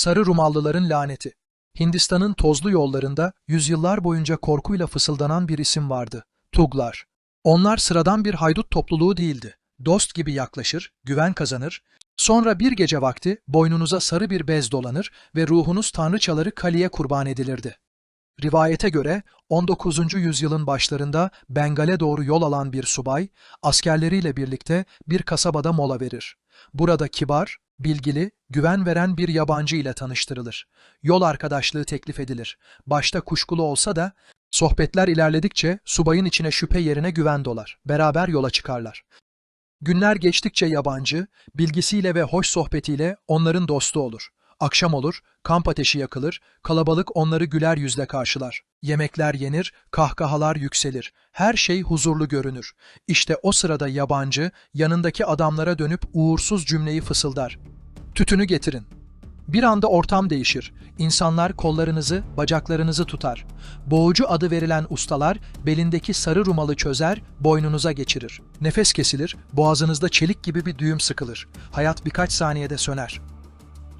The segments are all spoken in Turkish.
Sarı Rumallıların laneti. Hindistan'ın tozlu yollarında yüzyıllar boyunca korkuyla fısıldanan bir isim vardı. Tuglar. Onlar sıradan bir haydut topluluğu değildi. Dost gibi yaklaşır, güven kazanır, sonra bir gece vakti boynunuza sarı bir bez dolanır ve ruhunuz tanrıçaları Kali'ye kurban edilirdi. Rivayete göre 19. yüzyılın başlarında Bengal'e doğru yol alan bir subay, askerleriyle birlikte bir kasabada mola verir. Burada kibar, bilgili, güven veren bir yabancı ile tanıştırılır. Yol arkadaşlığı teklif edilir. Başta kuşkulu olsa da sohbetler ilerledikçe subayın içine şüphe yerine güven dolar. Beraber yola çıkarlar. Günler geçtikçe yabancı, bilgisiyle ve hoş sohbetiyle onların dostu olur. Akşam olur, kamp ateşi yakılır, kalabalık onları güler yüzle karşılar. Yemekler yenir, kahkahalar yükselir. Her şey huzurlu görünür. İşte o sırada yabancı yanındaki adamlara dönüp uğursuz cümleyi fısıldar. Tütünü getirin. Bir anda ortam değişir. İnsanlar kollarınızı, bacaklarınızı tutar. Boğucu adı verilen ustalar belindeki sarı rumalı çözer, boynunuza geçirir. Nefes kesilir, boğazınızda çelik gibi bir düğüm sıkılır. Hayat birkaç saniyede söner.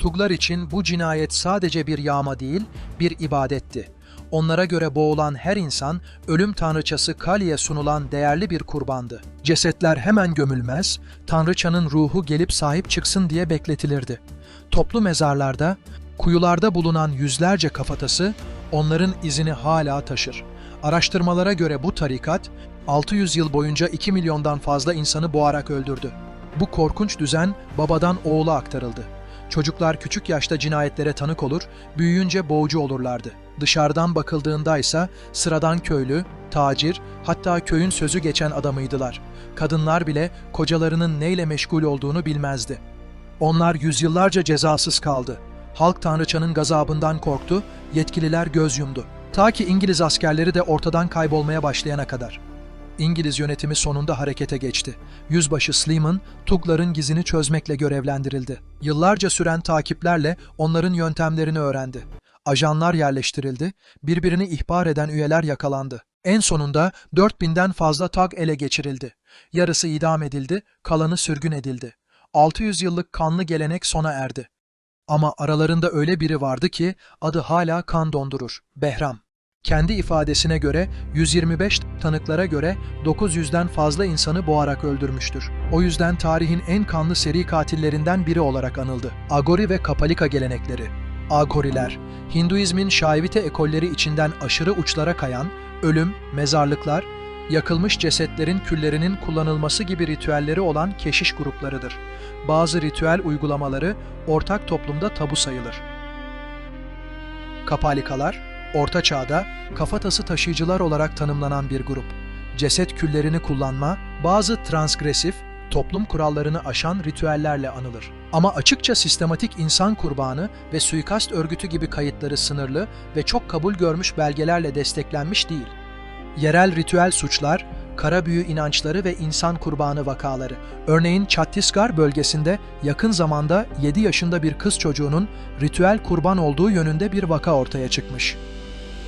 Tuglar için bu cinayet sadece bir yağma değil, bir ibadetti. Onlara göre boğulan her insan, ölüm tanrıçası Kali'ye sunulan değerli bir kurbandı. Cesetler hemen gömülmez, tanrıçanın ruhu gelip sahip çıksın diye bekletilirdi. Toplu mezarlarda, kuyularda bulunan yüzlerce kafatası onların izini hala taşır. Araştırmalara göre bu tarikat, 600 yıl boyunca 2 milyondan fazla insanı boğarak öldürdü. Bu korkunç düzen babadan oğula aktarıldı. Çocuklar küçük yaşta cinayetlere tanık olur, büyüyünce boğucu olurlardı. Dışarıdan bakıldığında ise sıradan köylü, tacir, hatta köyün sözü geçen adamıydılar. Kadınlar bile kocalarının neyle meşgul olduğunu bilmezdi. Onlar yüzyıllarca cezasız kaldı. Halk tanrıçanın gazabından korktu, yetkililer göz yumdu. Ta ki İngiliz askerleri de ortadan kaybolmaya başlayana kadar. İngiliz yönetimi sonunda harekete geçti. Yüzbaşı Sleeman, Tugların gizini çözmekle görevlendirildi. Yıllarca süren takiplerle onların yöntemlerini öğrendi. Ajanlar yerleştirildi, birbirini ihbar eden üyeler yakalandı. En sonunda 4000'den fazla tag ele geçirildi. Yarısı idam edildi, kalanı sürgün edildi. 600 yıllık kanlı gelenek sona erdi. Ama aralarında öyle biri vardı ki adı hala kan dondurur. Behram. Kendi ifadesine göre 125 tanıklara göre 900'den fazla insanı boğarak öldürmüştür. O yüzden tarihin en kanlı seri katillerinden biri olarak anıldı. Agori ve Kapalika gelenekleri. Agoriler, Hinduizmin şaivite ekolleri içinden aşırı uçlara kayan, ölüm, mezarlıklar, yakılmış cesetlerin küllerinin kullanılması gibi ritüelleri olan keşiş gruplarıdır. Bazı ritüel uygulamaları ortak toplumda tabu sayılır. Kapalikalar, Orta Çağ'da kafatası taşıyıcılar olarak tanımlanan bir grup. Ceset küllerini kullanma, bazı transgresif, toplum kurallarını aşan ritüellerle anılır. Ama açıkça sistematik insan kurbanı ve suikast örgütü gibi kayıtları sınırlı ve çok kabul görmüş belgelerle desteklenmiş değil. Yerel ritüel suçlar, kara büyü inançları ve insan kurbanı vakaları. Örneğin Çattisgar bölgesinde yakın zamanda 7 yaşında bir kız çocuğunun ritüel kurban olduğu yönünde bir vaka ortaya çıkmış.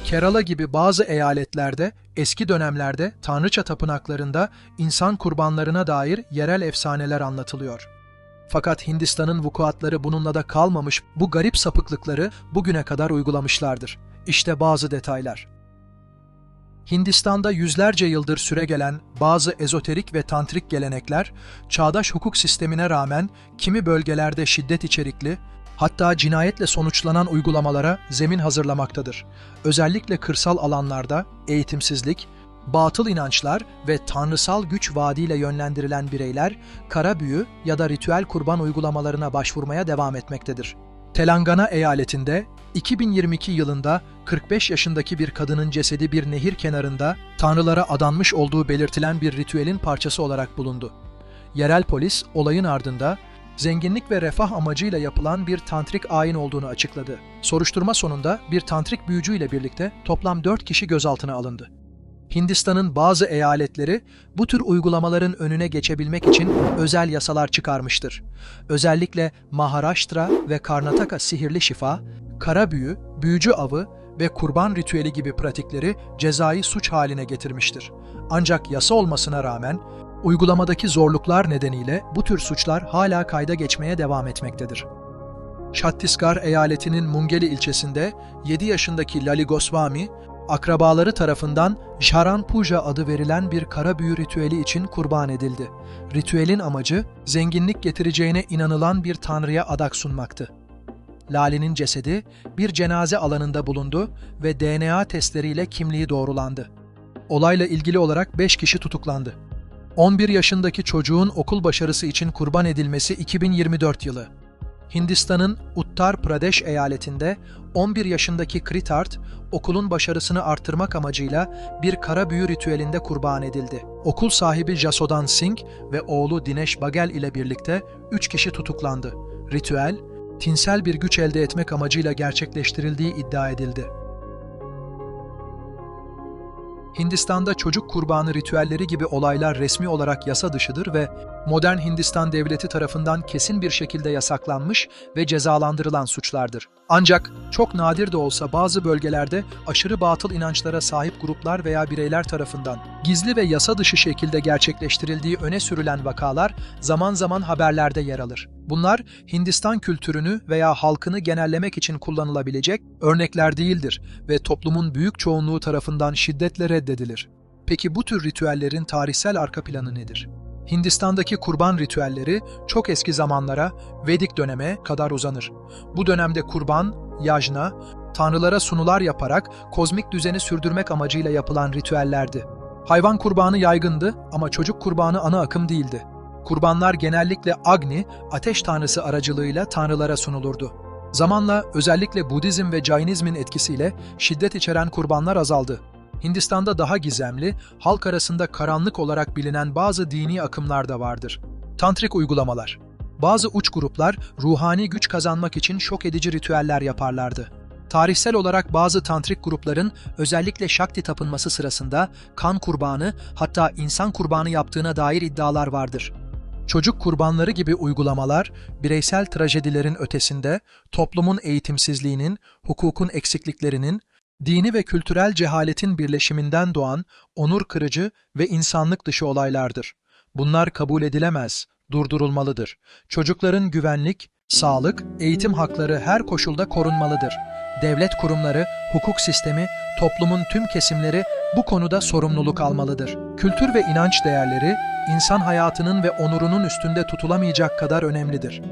Kerala gibi bazı eyaletlerde eski dönemlerde tanrıça tapınaklarında insan kurbanlarına dair yerel efsaneler anlatılıyor. Fakat Hindistan'ın vukuatları bununla da kalmamış bu garip sapıklıkları bugüne kadar uygulamışlardır. İşte bazı detaylar. Hindistan'da yüzlerce yıldır süregelen bazı ezoterik ve tantrik gelenekler, çağdaş hukuk sistemine rağmen kimi bölgelerde şiddet içerikli, hatta cinayetle sonuçlanan uygulamalara zemin hazırlamaktadır. Özellikle kırsal alanlarda eğitimsizlik, batıl inançlar ve tanrısal güç vaadiyle yönlendirilen bireyler kara büyü ya da ritüel kurban uygulamalarına başvurmaya devam etmektedir. Telangana eyaletinde 2022 yılında 45 yaşındaki bir kadının cesedi bir nehir kenarında tanrılara adanmış olduğu belirtilen bir ritüelin parçası olarak bulundu. Yerel polis olayın ardında zenginlik ve refah amacıyla yapılan bir tantrik ayin olduğunu açıkladı. Soruşturma sonunda bir tantrik büyücüyle birlikte toplam 4 kişi gözaltına alındı. Hindistan'ın bazı eyaletleri bu tür uygulamaların önüne geçebilmek için özel yasalar çıkarmıştır. Özellikle Maharashtra ve Karnataka sihirli şifa, kara büyü, büyücü avı ve kurban ritüeli gibi pratikleri cezai suç haline getirmiştir. Ancak yasa olmasına rağmen uygulamadaki zorluklar nedeniyle bu tür suçlar hala kayda geçmeye devam etmektedir. Çattisgar eyaletinin Mungeli ilçesinde 7 yaşındaki Lali Goswami, akrabaları tarafından Jaran Puja adı verilen bir kara büyü ritüeli için kurban edildi. Ritüelin amacı, zenginlik getireceğine inanılan bir tanrıya adak sunmaktı. Lali'nin cesedi bir cenaze alanında bulundu ve DNA testleriyle kimliği doğrulandı. Olayla ilgili olarak 5 kişi tutuklandı. 11 yaşındaki çocuğun okul başarısı için kurban edilmesi 2024 yılı. Hindistan'ın Uttar Pradesh eyaletinde 11 yaşındaki Kritart, okulun başarısını artırmak amacıyla bir kara büyü ritüelinde kurban edildi. Okul sahibi Jasodan Singh ve oğlu Dinesh Bagel ile birlikte 3 kişi tutuklandı. Ritüel, tinsel bir güç elde etmek amacıyla gerçekleştirildiği iddia edildi. Hindistan'da çocuk kurbanı ritüelleri gibi olaylar resmi olarak yasa dışıdır ve modern Hindistan devleti tarafından kesin bir şekilde yasaklanmış ve cezalandırılan suçlardır. Ancak çok nadir de olsa bazı bölgelerde aşırı batıl inançlara sahip gruplar veya bireyler tarafından gizli ve yasa dışı şekilde gerçekleştirildiği öne sürülen vakalar zaman zaman haberlerde yer alır. Bunlar Hindistan kültürünü veya halkını genellemek için kullanılabilecek örnekler değildir ve toplumun büyük çoğunluğu tarafından şiddetle reddedilir. Peki bu tür ritüellerin tarihsel arka planı nedir? Hindistan'daki kurban ritüelleri çok eski zamanlara, Vedik döneme kadar uzanır. Bu dönemde kurban, yajna, tanrılara sunular yaparak kozmik düzeni sürdürmek amacıyla yapılan ritüellerdi. Hayvan kurbanı yaygındı ama çocuk kurbanı ana akım değildi. Kurbanlar genellikle Agni, ateş tanrısı aracılığıyla tanrılara sunulurdu. Zamanla özellikle Budizm ve Jainizmin etkisiyle şiddet içeren kurbanlar azaldı. Hindistan'da daha gizemli, halk arasında karanlık olarak bilinen bazı dini akımlar da vardır. Tantrik uygulamalar. Bazı uç gruplar ruhani güç kazanmak için şok edici ritüeller yaparlardı. Tarihsel olarak bazı tantrik grupların özellikle Shakti tapınması sırasında kan kurbanı hatta insan kurbanı yaptığına dair iddialar vardır. Çocuk kurbanları gibi uygulamalar, bireysel trajedilerin ötesinde toplumun eğitimsizliğinin, hukukun eksikliklerinin, dini ve kültürel cehaletin birleşiminden doğan onur kırıcı ve insanlık dışı olaylardır. Bunlar kabul edilemez, durdurulmalıdır. Çocukların güvenlik, sağlık, eğitim hakları her koşulda korunmalıdır. Devlet kurumları, hukuk sistemi, toplumun tüm kesimleri bu konuda sorumluluk almalıdır. Kültür ve inanç değerleri, insan hayatının ve onurunun üstünde tutulamayacak kadar önemlidir.